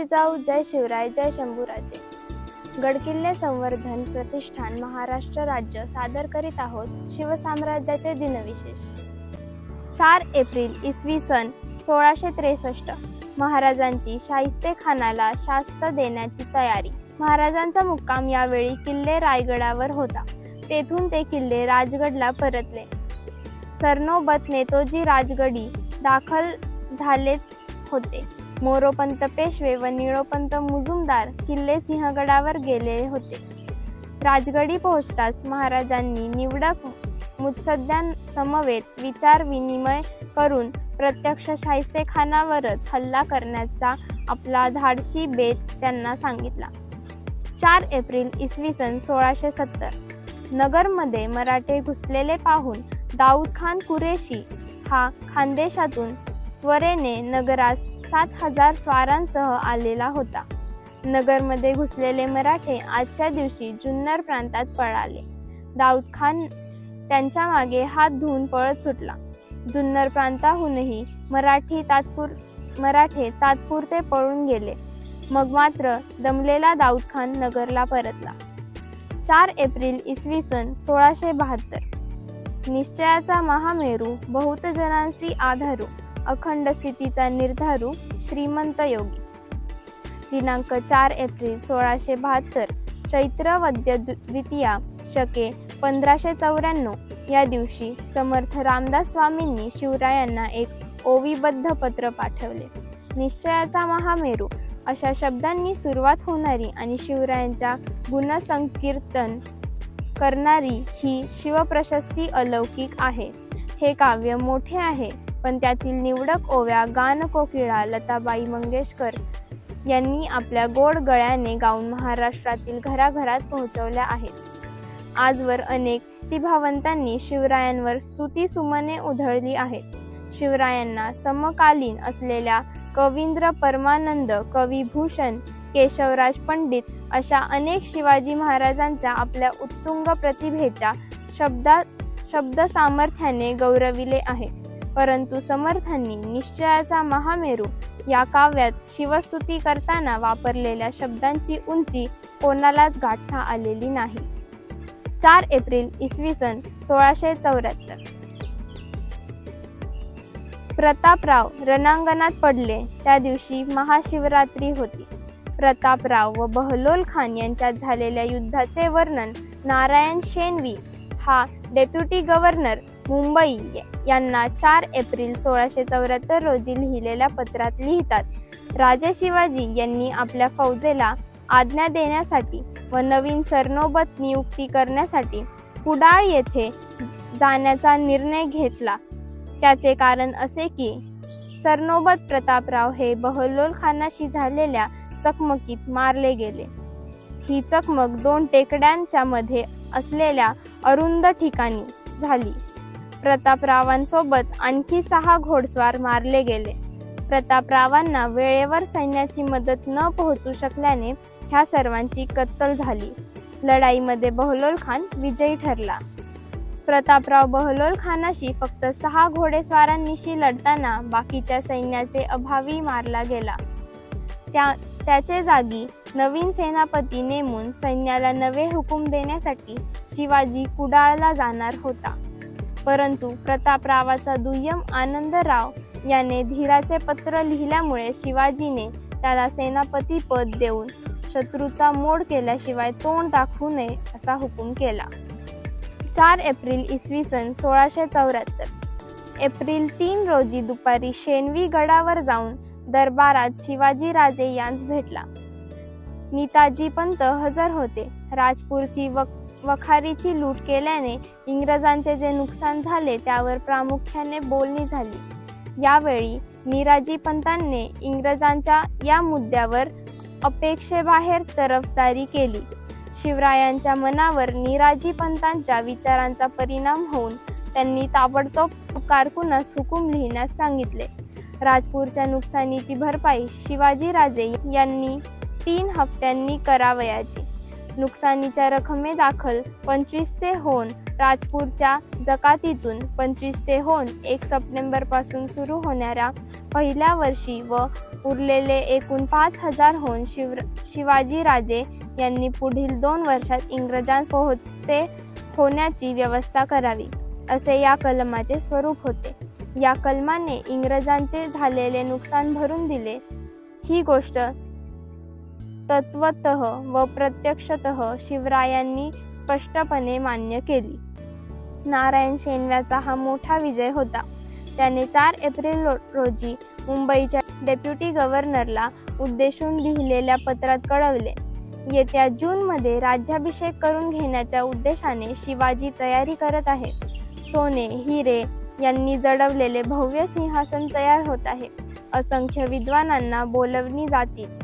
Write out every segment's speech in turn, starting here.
जिजाऊ जय शिवराय जय शंभूराजे. गडकिल्ले संवर्धन प्रतिष्ठान महाराष्ट्र राज्य सादर करीत आहोत शिवसाम्राज्याचे दिनविशेष. चार एप्रिल इसवी सन सोळाशे त्रेसष्ट. महाराजांची शाहिस्ते खानाला शास्त देण्याची तयारी. महाराजांचा मुक्काम यावेळी किल्ले रायगडावर होता. तेथून ते किल्ले राजगडला परतले. सरनोबत नेतोजी राजगडी दाखल झालेच होते. मोरोपंत पेशवे व निळोपंत मुजुमदार किल्ले सिंहगडावर गेले होते. राजगडी पोहोचताच महाराजांनी निवडक मुत्सद्यांसमवेत विचार विनिमय करून प्रत्यक्ष शाहिस्तेखानावरच हल्ला करण्याचा आपला धाडशी बेत त्यांना सांगितला. चार एप्रिल इसवी सन सोळाशे सत्तर. नगरमध्ये मराठे घुसलेले पाहून दाऊद खान कुरेशी हा खानदेशातून त्वरेने नगरास सात हजार स्वारांसह आलेला होता. नगरमध्ये घुसलेले मराठे आजच्या दिवशी जुन्नर प्रांतात पळाले. दाऊद खान त्यांच्या मागे हात धुवून पळत सुटला. जुन्नर प्रांताहूनही मराठी तात्पुर मराठे तात्पुरते पळून गेले. मग मात्र दमलेला दाऊद खान नगरला परतला. चार एप्रिल इसवी सन सोळाशे बहात्तर. निश्चयाचा महामेरू बहुतजनांशी आधारू अखंड स्थितीचा निर्धारू श्रीमंत योगी. दिनांक चार एप्रिल सोळाशे बहात्तर चैत्र वद्य द्वितीया शके पंधराशे चौऱ्याण्णव. या दिवशी समर्थ रामदास स्वामींनी शिवरायांना एक ओवीबद्ध पत्र पाठवले. निश्चयाचा महामेरू अशा शब्दांनी सुरुवात होणारी आणि शिवरायांच्या गुणसंकीर्तन करणारी ही शिवप्रशस्ती अलौकिक आहे. हे काव्य मोठे आहे. पण त्यातील निवडक ओव्या गानकोकिळा लताबाई मंगेशकर यांनी आपल्या गोड गळ्याने गाऊन महाराष्ट्रातील घराघरात पोहोचवल्या आहेत. आजवर अनेक प्रतिभावंतांनी शिवरायांवर स्तुती सुमने उधळली आहेत. शिवरायांना समकालीन असलेल्या कवींद्र परमानंद कविभूषण केशवराज पंडित अशा अनेक शिवाजी महाराजांच्या आपल्या उत्तुंग प्रतिभेच्या शब्दा शब्द सामर्थ्याने गौरविले आहे. परंतु समर्थांनी निश्चयाचा महामेरू या काव्यात शिवस्तुती करताना वापरलेल्या शब्दांची उंची कोणालाच गाठता आलेली नाही. चार एप्रिल इसवी सन सोळाशे चौऱ्याहत्तर. प्रतापराव रणांगणात पडले. त्या दिवशी महाशिवरात्री होती. प्रतापराव व बहलोल खान यांच्यात झालेल्या युद्धाचे वर्णन नारायण शेनवी हा डेप्युटी गव्हर्नर मुंबई यांना चार एप्रिल सोळाशे चौऱ्याहत्तर रोजी लिहिलेल्या पत्रात लिहितात. राजे शिवाजी यांनी आपल्या फौजेला आज्ञा देण्यासाठी व नवीन सरनोबत नियुक्ती करण्यासाठी कुडाळ येथे जाण्याचा निर्णय घेतला. त्याचे कारण असे की सरनोबत प्रतापराव हे बहलोल खानाशी झालेल्या चकमकीत मारले गेले. ही चकमक दोन टेकड्यांच्या मध्ये असलेल्या अरुंद ठिकाणी झाली. प्रतापरावांसोबत आणखी सहा घोडस्वार मारले गेले. प्रतापरावांना वेळेवर सैन्याची मदत न पोहोचू शकल्याने ह्या सर्वांची कत्तल झाली. लढाईमध्ये बहलोल खान विजयी ठरला. प्रतापराव बहलोल खानाशी फक्त सहा घोडेस्वारांनीशी लढताना बाकीच्या सैन्याचे अभावी मारला गेला. त्या त्याचे जागी नवीन सेनापती नेमून सैन्याला नवे हुकूम देण्यासाठी शिवाजी कुडाळला जाणार होता. परंतु प्रतापरावाचा दुय्यम आनंदराव याने धीराचे पत्र लिहिल्यामुळे शिवाजीने त्याला सेनापती पद देऊन शत्रूचा मोड केल्याशिवाय तोंड दाखवू नये असा हुकूम केला. चार एप्रिल इसवी सन सोळाशे चौऱ्याहत्तर. एप्रिल तीन रोजी दुपारी शेनवी गडावर जाऊन दरबारात शिवाजी राजे यांस भेटला. नेताजी पंत हजर होते. राजपूरची वक्त वखारीची लूट केल्याने इंग्रजांचे जे नुकसान झाले त्यावर प्रामुख्याने बोलणी झाली. यावेळी निराजी पंतांनी इंग्रजांच्या या मुद्द्यावर अपेक्षेबाहेर तरफदारी केली. शिवरायांच्या मनावर निराजी पंतांच्या विचारांचा परिणाम होऊन त्यांनी ताबडतोब कारकुनास हुकूम लिहिण्यास सांगितले. राजपूरच्या नुकसानीची भरपाई शिवाजीराजे यांनी तीन हप्त्यांनी करावयाची. नुकसानीच्या रकमेदाखल पंचवीसशे होऊन राजपूरच्या जकातीतून पंचवीसशे होऊन एक सप्टेंबरपासून सुरू होणाऱ्या पहिल्या वर्षी व उरलेले एकूण पाच हजार होऊन शिव शिवाजीराजे यांनी पुढील दोन वर्षात इंग्रजांस पोहोचते होण्याची व्यवस्था करावी असे या कलमाचे स्वरूप होते. या कलमाने इंग्रजांचे झालेले नुकसान भरून दिले. ही गोष्ट तत्वत व प्रत्यक्षतः शिवरायांनी स्पष्टपणे मान्य केली. नारायण शेनव्याचा हा मोठा विजय होता. त्याने चार एप्रिल रोजी मुंबईच्या डेप्युटी गव्हर्नरला उद्देशून लिहिलेल्या पत्रात कळवले. येत्या जूनमध्ये राज्याभिषेक करून घेण्याच्या उद्देशाने शिवाजी तयारी करत आहे सोने हिरे यांनी जडवलेले भव्य सिंहासन तयार होत आहे. असंख्य विद्वानांना बोलवणी जातील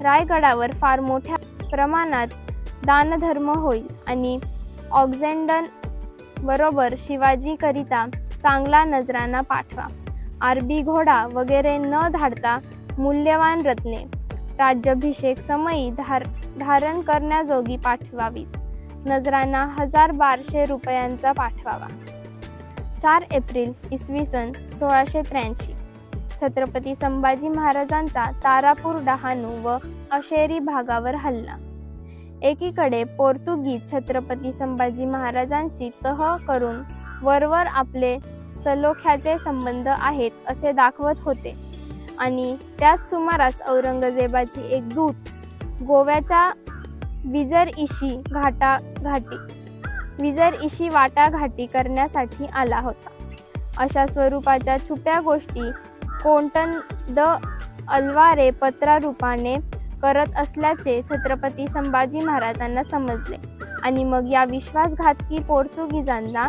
रायगडावर फार मोठ्या प्रमाणात दानधर्म होईल आणि ऑक्झेंडन बरोबर शिवाजीकरिता चांगला नजराना पाठवा. आरबी घोडा वगैरे न धाडता मूल्यवान रत्ने राज्याभिषेक समयी धार धारण करण्याजोगी पाठवावीत. नजरांना हजार बारशे रुपयांचा पाठवावा. चार एप्रिल इसवी सन सोळाशे त्र्याऐंशी. छत्रपती संभाजी महाराजांचा तारापूर डहाणू व अशेरी भागावर हल्ला. एकीकडे पोर्तुगीज छत्रपती संभाजी महाराजांशी तह करून वरवर आपले सलोख्याचे संबंध आहेत असे दाखवत होते. आणि त्याच सुमारास औरंगजेबाची एक दूत गोव्याच्या विजर इशी घाटा घाटी विजर इशी वाटाघाटी करण्यासाठी आला होता. अशा स्वरूपाच्या छुप्या गोष्टी कोंटन द अलवारे पत्रारूपाने करत असल्याचे छत्रपती संभाजी महाराजांना समजले. आणि मग या विश्वासघातकी पोर्तुगीजांना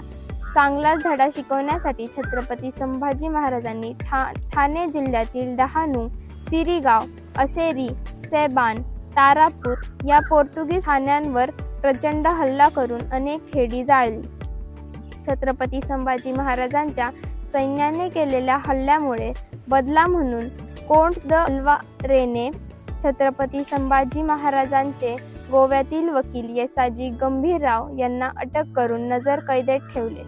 चांगलाच धडा शिकवण्यासाठी छत्रपती संभाजी महाराजांनी ठा ठाणे जिल्ह्यातील डहाणू सिरीगाव असेरी सेबान तारापूर या पोर्तुगीज ठाण्यांवर प्रचंड हल्ला करून अनेक खेडी जाळली. छत्रपती संभाजी महाराजांच्या सैन्याने केलेल्या हल्ल्यामुळे बदला म्हणून कोंट द अल्वारेने छत्रपती संभाजी महाराजांचे गोव्यातील वकील येसाजी गंभीरराव यांना अटक करून नजर कैदेत ठेवले.